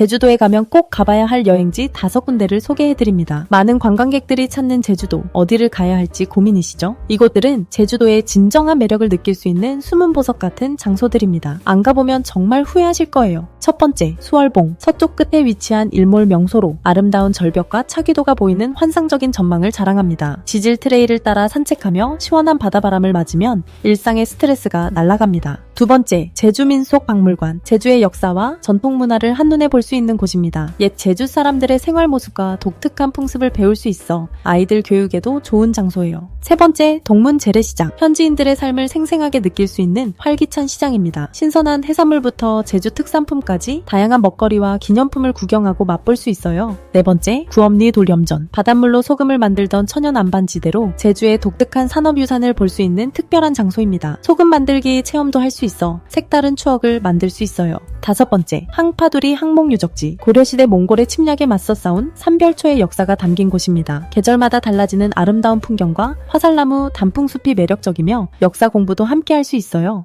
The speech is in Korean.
제주도에 가면 꼭 가봐야 할 여행지 다섯 군데를 소개해드립니다. 많은 관광객들이 찾는 제주도, 어디를 가야 할지 고민이시죠? 이곳들은 제주도의 진정한 매력을 느낄 수 있는 숨은 보석 같은 장소들입니다. 안 가보면 정말 후회하실 거예요. 첫 번째, 수월봉. 서쪽 끝에 위치한 일몰 명소로 아름다운 절벽과 차기도가 보이는 환상적인 전망을 자랑합니다. 지질 트레일을 따라 산책하며 시원한 바다바람을 맞으면 일상의 스트레스가 날아갑니다. 두 번째, 제주민속 박물관. 제주의 역사와 전통 문화를 한눈에 볼 수 있는 곳입니다. 옛 제주 사람들의 생활 모습과 독특한 풍습을 배울 수 있어 아이들 교육에도 좋은 장소예요. 세 번째, 동문 재래시장. 현지인들의 삶을 생생하게 느낄 수 있는 활기찬 시장입니다. 신선한 해산물부터 제주 특산품까지 다양한 먹거리와 기념품을 구경하고 맛볼 수 있어요. 네 번째, 구엄리 돌염전. 바닷물로 소금을 만들던 천연 안반지대로 제주의 독특한 산업 유산을 볼 수 있는 특별한 장소입니다. 소금 만들기 체험도 할 수 있어 색다른 추억을 만들 수 있어요. 다섯 번째, 항파두리 항목 유적지. 고려시대 몽골의 침략에 맞서 싸운 삼별초의 역사가 담긴 곳입니다. 계절마다 달라지는 아름다운 풍경과 화살나무 단풍숲이 매력적이며 역사 공부도 함께 할 수 있어요.